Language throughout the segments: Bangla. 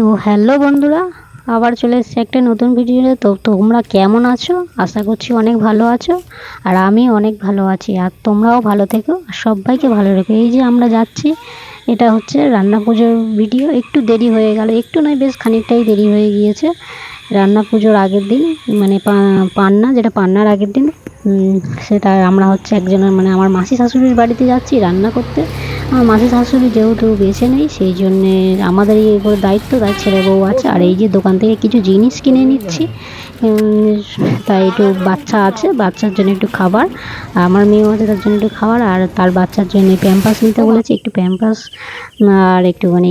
তো হ্যালো বন্ধুরা, আবার চলে এসেছি একটা নতুন ভিডিওতে তো। তোমরা কেমন আছো? আশা করছি অনেক ভালো আছো, আর আমি অনেক ভালো আছি। আর তোমরাও ভালো থেকো, আর সবাইকে ভালো রেখো। এই যে আমরা যাচ্ছি এটা হচ্ছে রান্না পুজোর ভিডিও। একটু দেরি হয়ে গেল। একটু নয়, বেশ খানিকটাই দেরি হয়ে গিয়েছে। রান্না পুজোর আগের দিন মানে পান্না, যেটা পান্নার আগের দিন সেটা আমরা হচ্ছে একজনের মানে আমার মাসি শাশুড়ির বাড়িতে যাচ্ছি রান্না করতে। আমার মাসি শাশুড়ি যেহেতু বেছে নেই, সেই জন্যে আমাদেরই এগুলো দায়িত্ব, তার ছেলে বউ আছে। আর এই যে দোকান থেকে কিছু জিনিস কিনে নিচ্ছি তাই একটু বাচ্চা আছে, বাচ্চার জন্য একটু খাবার। আমার মেয়েও আছে, তার জন্য একটু খাবার, আর তার বাচ্চার জন্য প্যাম্পাস নিতে বলেছি, একটু প্যাম্পাস আর একটু মানে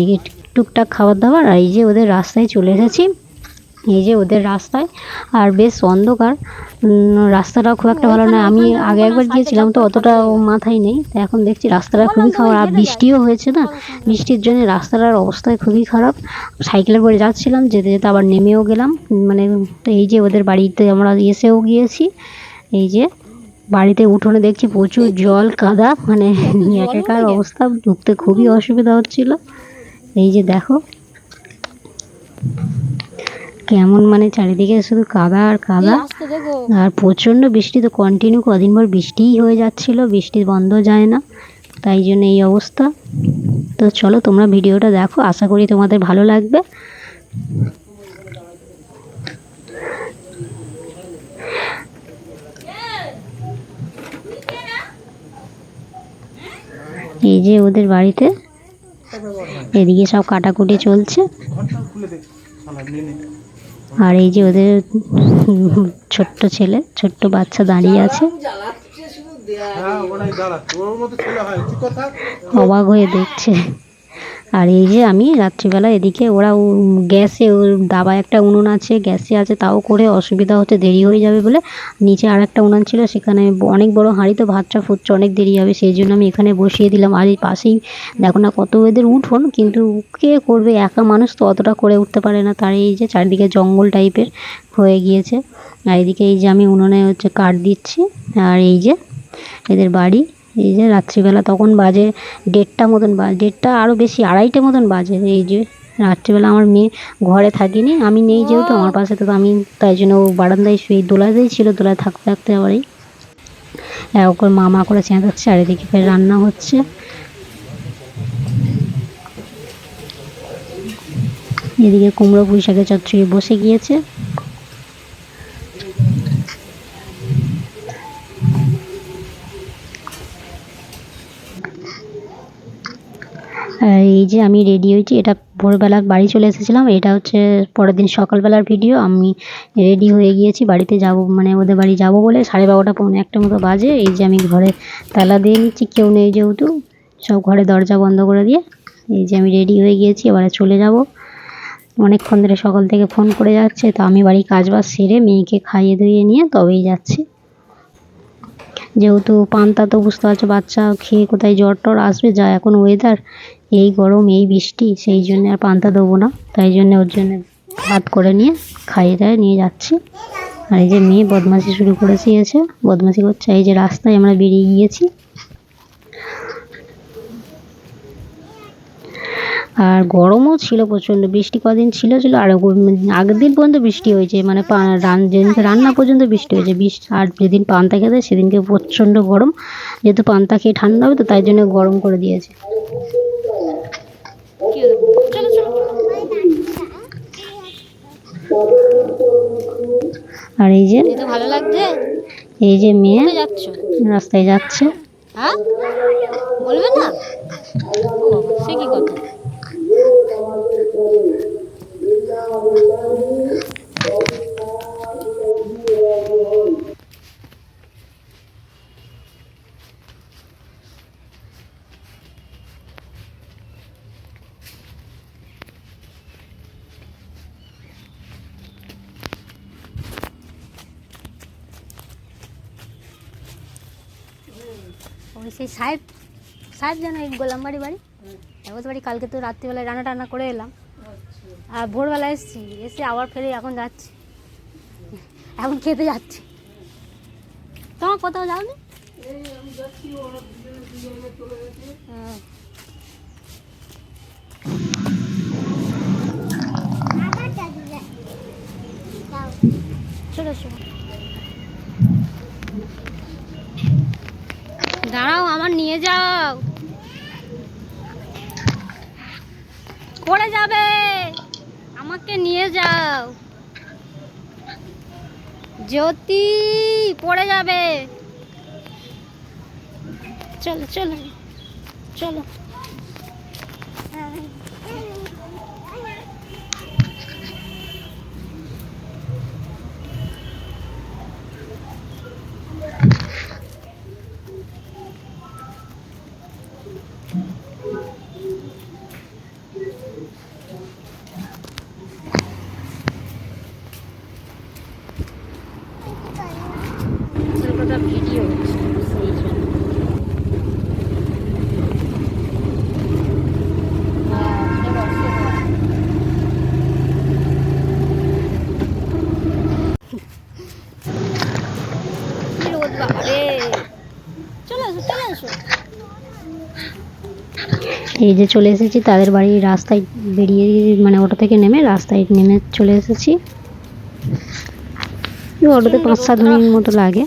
টুকটাক খাবার দাবার। আর এই যে ওদের রাস্তায় চলে এসেছি। এই যে ওদের রাস্তায় আর বেশ অন্ধকার। রাস্তাটাও খুব একটা ভালো নয়। আমি আগে একবার গিয়েছিলাম তো অতটা মাথায় নেই। তো এখন দেখছি রাস্তাটা খুবই খারাপ। আর বৃষ্টিও হয়েছে না। বৃষ্টির জন্য রাস্তাটার অবস্থায় খুবই খারাপ। সাইকেলে করে যাচ্ছিলাম যেতে যেতে আবার নেমেও গেলাম। মানে তো এই যে ওদের বাড়িতে আমরা এসেও গিয়েছি। এই যে বাড়িতে উঠোনে দেখছি প্রচুর জল কাদা মানে একাকার অবস্থা। ঢুকতে খুবই অসুবিধা হচ্ছিল। এই যে দেখো। কেমন মানে চারিদিকে শুধু কাদা আর কাদা। আর প্রচণ্ড বৃষ্টি তো কন্টিনিউ কদিন পর বৃষ্টিই হয়ে যাচ্ছিল বৃষ্টি বন্ধ যায় না তাই জন্য এই অবস্থা। তো চলো তোমরা ভিডিওটা দেখো আশা করি তোমাদের ভালো লাগবে। এই যে ওদের বাড়িতে এদিকে সব কাটাকুটি চলছে। আর এই যে ওদের ছোট্ট ছেলে ছোট্ট বাচ্চা দাঁড়িয়ে আছে। হ্যাঁ হয় অবাক হয়ে দেখছে। আর এই যে আমি রাত্রিবেলা এদিকে, ওরা গ্যাসে ওর দাবা একটা উনুন আছে, গ্যাসে আছে, তাও করে অসুবিধা হচ্ছে, দেরি হয়ে যাবে বলে নিচে আর একটা উনান ছিল, সেখানে অনেক বড় হাঁড়ি তো, ভাতটা ফুটছে, অনেক দেরি হবে, সেই জন্য আমি এখানে বসিয়ে দিলাম। আর এই পাশেই, দেখো না কত এদের উঠোন, কিন্তু কে করবে, একা মানুষ তো অতটা করে উঠতে পারে না। তার এই যে চারিদিকে জঙ্গল টাইপের হয়ে গিয়েছে। আর এদিকে এই যে আমি উনুনে হচ্ছে কাঠ দিচ্ছি, আর এই যে এদের বাড়ি। এই যে রাত্রিবেলা তখন বাজে দেড়টা মতন বাজে দেড়টা আরও বেশি, আড়াইটে মতন বাজে। এই যে রাত্রিবেলা আমার মেয়ে ঘরে থাকিনি, আমি নেই যেহেতু, আমার পাশে তো আমি, তাই জন্য ও বারান্দায় শুয়ে, দোলাতেই ছিল, দোলায় থাকতে থাকতে আবারই এক করে মামা করে চেঁচাচ্ছে, আর এদিকে ফের রান্না হচ্ছে। এদিকে কুমড়ো পুঁই শাকের চচ্চড়ি বসে গিয়েছে আর এই যে আমি রেডি হয়েছি, এটা ভোরবেলা বাড়ি চলে এসেছিলাম, এটা হচ্ছে পরের দিন সকালবেলার ভিডিও আমি রেডি হয়ে গিয়েছি, বাড়িতে যাব মানে ওদের বাড়ি যাব বলে সাড়ে বারোটা পৌনে একটা মতো বাজে, এই যে আমি ঘরে তালা দিয়ে নিচ্ছি, কেউ নেই যেহেতু, সব ঘরে দরজা বন্ধ করে দিয়ে, এই যে আমি রেডি হয়ে গিয়েছি, এবারে চলে যাব। অনেকক্ষণ ধরে সকাল থেকে ফোন করে যাচ্ছে, তো আমি বাড়ি কাজবাজ সেরে মেয়েকে খাইয়ে ধুইয়ে নিয়ে তবেই যাচ্ছি। যেহেতু পান্তা তো বুঝতে পারছ, বাচ্চা খেয়ে কোথায় জ্বর টর আসবে, যা এখন ওয়েদার এই গরম, এই বৃষ্টি, সেই জন্য আর পান্তা দেবো না। তাই জন্য ওর জন্য ভাত করে নিয়ে খাইয়ে দাইয়ে নিয়ে যাচ্ছি। আর এই যে মেয়ে বদমাশি শুরু করেছে এসে বদমাশি করছে। এই যে রাস্তায় আমরা বেরিয়ে গিয়েছি। আর গরমও ছিল প্রচণ্ড, বৃষ্টি কদিন ছিল ছিল, আর আগের দিন পর্যন্ত বৃষ্টি হয়েছে। মানে যেদিনকে রান্না পর্যন্ত বৃষ্টি হয়েছে। বৃষ্টি, আর যেদিন পান্তা খেতে সেদিনকে প্রচণ্ড গরম। যেহেতু পান্তা খেয়ে ঠান্ডা হবে, তো তাই জন্য গরম করে দিয়েছে। আর এই যে? তো ভালো লাগছে? এই যে মেয়ে কোথায় রাস্তায় যাচ্ছে। হ্যাঁ? বলবে না? সে কি কথা? ওই সেই সাহেব সাহেব যেন এই গোলাম বাড়ি। বাড়ি ওদের বাড়ি কালকে তো রাত্রিবেলায় রান্না টান্না করে এলাম। আর ভোরবেলা এসেছি এসে আবার ফেরে এখন যাচ্ছি। এখন খেতে যাচ্ছি। তোমার কোথাও যাওনি? চলে আসো দাঁড়াও, আমার নিয়ে যাও। পড়ে যাবে। আমাকে নিয়ে যাও। জ্যোতি, পড়ে যাবে। চলো চলো চলো। ছোটটা ভিডিও এই যে চলে এসেছি, তাদের বাড়ির রাস্তায় বেরিয়ে মানে অটো থেকে নেমে রাস্তায় নেমে চলে এসেছি। অটোতে পাঁচ সাত মিনিট মতো লাগে।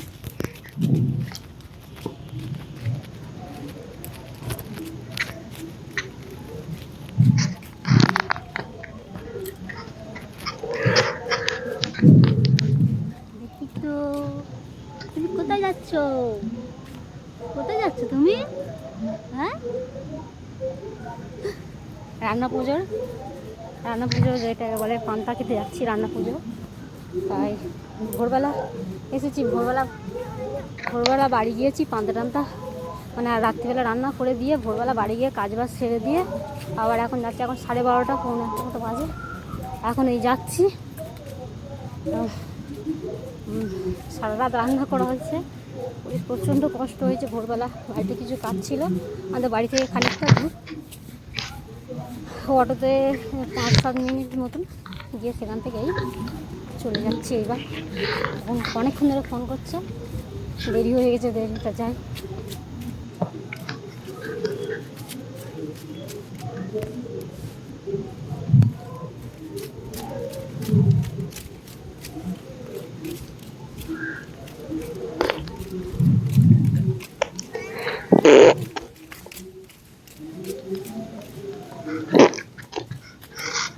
তুমি কোথায় যাচ্ছ? কোথায় যাচ্ছ তুমি? হ্যাঁ? রান্না পুজোর? রান্না পুজো যেটা বলে পান্তা খেতে যাচ্ছি রান্না পুজো। তাই ভোরবেলা এসেছি, ভোরবেলা ভোরবেলা বাড়ি গিয়েছি, পান্তা টান্তা মানে রাত্রিবেলা রান্না করে দিয়ে ভোরবেলা বাড়ি গিয়ে কাজ বাজ সেরে দিয়ে আবার এখন যাচ্ছি, এখন সাড়ে বারোটা, পৌনে একটা মতো বাজে। এখন এই যাচ্ছি। সারা রাত রান্না করা হয়েছে প্রচণ্ড কষ্ট হয়েছে, ভোরবেলা বাড়িতে কিছু কাজ ছিল। আমাদের বাড়ি থেকে খানিকটা দূর। অটোতে পাঁচ, সাত মিনিট মতন গিয়ে সেখান থেকেই চলে যাচ্ছি এইবার। অনেকক্ষণ ধরে ফোন করছে। দেরি হয়ে গেছে দেরিটা যাই।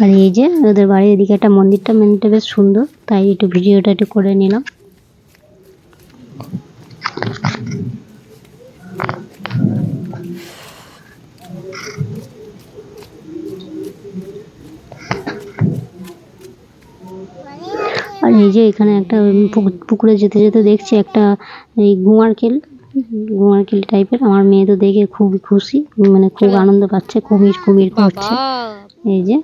আর এই যে ওদের বাড়ির এদিকে একটা মন্দিরটা মন্দিরটা বেশ সুন্দর। তাই একটু ভিডিওটা একটু করে নিলাম। আর এই যে এখানে একটা পুকুর- যেতে যেতে দেখছি একটা এই গুমারকেল গুমারকেল টাইপের। আমার মেয়ে তো দেখে খুবই খুশি মানে খুব আনন্দ পাচ্ছে কুমির কুমির করছে। এই যে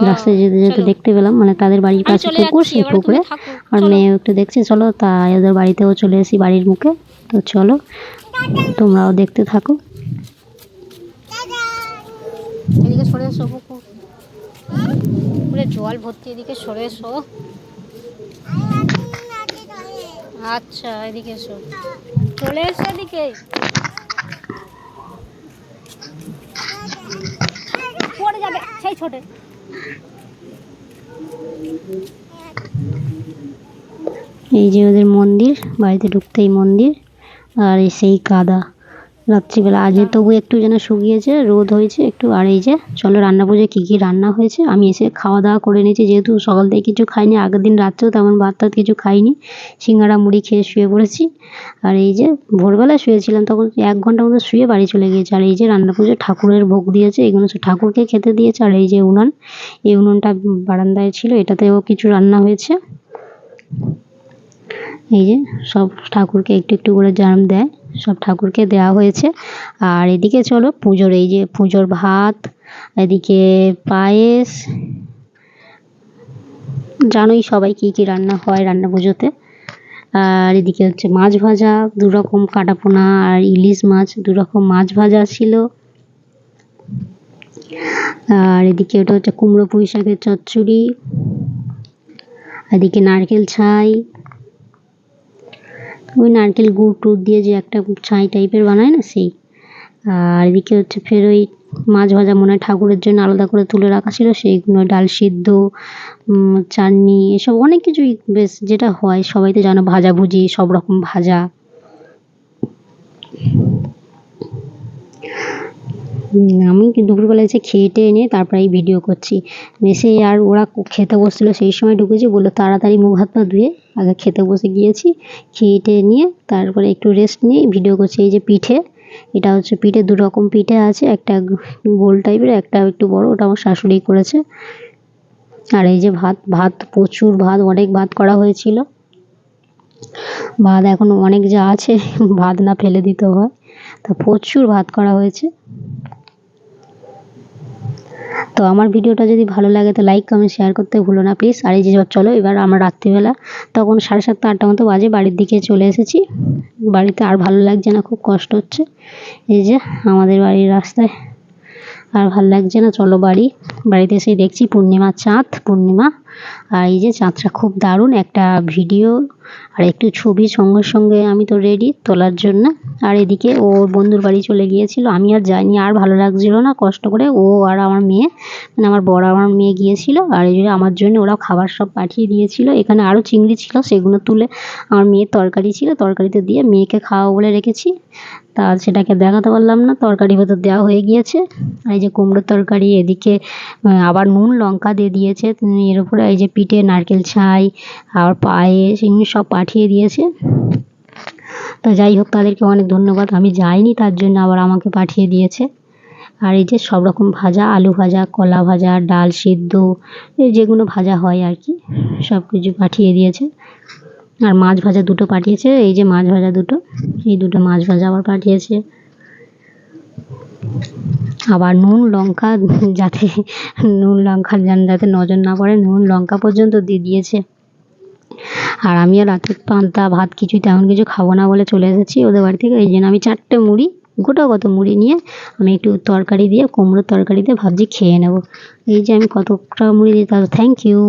রাস্তায় যেতে যেতে দেখতে পেলাম মানে তাদের বাড়ির পাশে পুকুর সেই পুকুরে। আর চলো। মেয়ে একটু দেখছে চলো তাই ওদের বাড়িতেও চলে এসি বাড়ির মুখে। তো চলো তোমরাও দেখতে থাকো। এদিকে সরে এসো পুকুর জল ভর্তি, এদিকে সরে এসো। আচ্ছা এদিকে এসো। চলে এসো এদিকে। পড়ে যাবে, সেই ছোটে। এই যে ওদের মন্দির, বাড়িতে ঢুকতেই মন্দির, আর সেই কাদা। রাত্রিবেলা। আজকে তবু একটু যেন শুকিয়েছে, রোদ হয়েছে একটু, আর এই যে, চলো রান্না পুজোয় কী কী রান্না হয়েছে। আমি এসে খাওয়া দাওয়া করে নিয়েছি, যেহেতু সকাল থেকে কিছু খাইনি, আগের দিন রাত্রেও তেমন ভাত টাত কিছু খাইনি। সিঙ্গাড়া, মুড়ি খেয়ে শুয়ে পড়েছি। আর এই যে ভোরবেলা শুয়েছিলাম, তখন এক ঘণ্টা মতো শুয়ে বাড়ি চলে গিয়েছে। আর এই যে, রান্না পুজো ঠাকুরের ভোগ দিয়েছে, এগুলো ঠাকুরকে খেতে দিয়েছে। আর এই যে, উনান, এই উনুনটা বারান্দায় ছিল, এটাতেও কিছু রান্না হয়েছে। এই যে, সব ঠাকুরকে একটু একটু করে জাম দেয়। সব ঠাকুরকে দেওয়া হয়েছে। আর এদিকে চলো, পুজোর এই যে পুজোর ভাত, এদিকে পায়েস। জানোই সবাই কি কি রান্না হয় রান্না পুজোতে। আর এদিকে হচ্ছে মাছ ভাজা দু রকম কাটাপোনা আর ইলিশ মাছ দু রকম মাছ ভাজা ছিল। আর এদিকে ওটা হচ্ছে কুমড়ো পুঁই শাকের চচ্চড়ি। এদিকে নারকেল ছাই। ওই নারকেল গুড় টুড় দিয়ে যে একটা ছাই টাইপের বানায় না সেই? আর এদিকে হচ্ছে ফের ওই মাছ ভাজা মনে হয় ঠাকুরের জন্য আলাদা করে তুলে রাখা ছিল সেইগুলো ডাল সিদ্ধ চাটনি, এসব অনেক কিছুই বেশ যেটা হয়, সবাই তো জানো ভাজাভুজি সব রকম ভাজা। আমি দুপুরবেলা এসে খেয়ে টেয়ে নিয়ে তারপরে এই ভিডিও করছি। এসে আর ওরা খেতে বসছিল, সেই সময় ঢুকেছি, বলল তাড়াতাড়ি মুখ হাত পা ধুয়ে আগে খেতে বসে গিয়েছি, খেয়ে টেয়ে নিয়ে তারপরে একটু রেস্ট নিয়ে ভিডিও করছি। এই যে পিঠে, এটা হচ্ছে পিঠে, দু রকম পিঠে আছে, একটা গোল টাইপের একটা একটু বড়, ওটা আমার শাশুড়ি করেছে। আর এই যে ভাত ভাত, প্রচুর ভাত, অনেক ভাত করা হয়েছিল। ভাত এখন অনেক যা আছে, ভাত না ফেলে দিতে হয়। তা প্রচুর ভাত করা হয়েছে। তো আমার ভিডিওটা যদি ভালো লাগে তো লাইক কমেন্ট শেয়ার করতে ভুলো না প্লিজ আর এই যে চলো, এবার আমার রাত্রিবেলা, তখন সাড়ে সাতটা, আটটা মতো বাজে, বাড়ির দিকে চলে এসেছি। বাড়িতে আর ভালো লাগছে না, খুব কষ্ট হচ্ছে। এই যে আমাদের বাড়ির রাস্তায় আর ভালো লাগছে না, চলো বাড়ি। বাড়িতে এসে দেখছি পূর্ণিমার চাঁদ, পূর্ণিমা। আর এই যে চাঁদটা খুব দারুণ একটা ভিডিও। আর একটু ছবি সঙ্গে সঙ্গে আমি তো রেডি তোলার জন্য। আর এদিকে ও বন্ধুর বাড়ি চলে গিয়েছিল। আমি আর যাইনি, আর ভালো লাগছিল না কষ্ট করে। ও আর আমার মেয়ে মানে আমার বড় আমার মেয়ে গিয়েছিল। আর এই আমার জন্য ওরা খাবার সব পাঠিয়ে দিয়েছিল। এখানে আরও চিংড়ি ছিল, সেগুলো তুলে আমার মেয়ের তরকারি ছিল। তরকারিতে দিয়ে মেয়েকে খাওয়া বলে রেখেছি। তা সেটাকে দেখাতে পারলাম না, তরকারি ভেতর দেওয়া হয়ে গিয়েছে। আর এই যে কুমড়োর তরকারি, এদিকে আবার নুন, লঙ্কা দিয়ে দিয়েছে। এর উপরে এই যে পিঠে নারকেল ছাই, আর পায়েস এমনি সব পাঠিয়ে দিয়েছে। তো যাই হোক, তাদেরকে অনেক ধন্যবাদ। আমি যাইনি, তার জন্য আবার আমাকে পাঠিয়ে দিয়েছে। আর এই যে সব রকম ভাজা, আলু ভাজা, কলা ভাজা, ডাল সিদ্ধ, এই যেগুলো ভাজা হয় আর কি, সব কিছু পাঠিয়ে দিয়েছে। আর মাছ ভাজা দুটো পাঠিয়েছে, এই যে মাছ ভাজা দুটো, এই দুটো মাছ ভাজা আবার পাঠিয়েছে। আবার নুন, লঙ্কা, যাতে নুন লঙ্কা যেন যাতে নজর না পড়ে, নুন, লঙ্কা পর্যন্ত দিয়ে দিয়েছে। আর আমিও রাতের পান্তা, ভাত কিছুই তেমন কিছু খাব না বলে চলে এসেছি ওদের বাড়ি থেকে। এই জন্য আমি চারটে মুড়ি, গোটা কত মুড়ি নিয়ে আমি একটু তরকারি দিয়ে, কুমড়োর তরকারি দিয়ে ভাবছি খেয়ে নেব। এই যে আমি কতটা মুড়ি দিই তাহলে থ্যাংক ইউ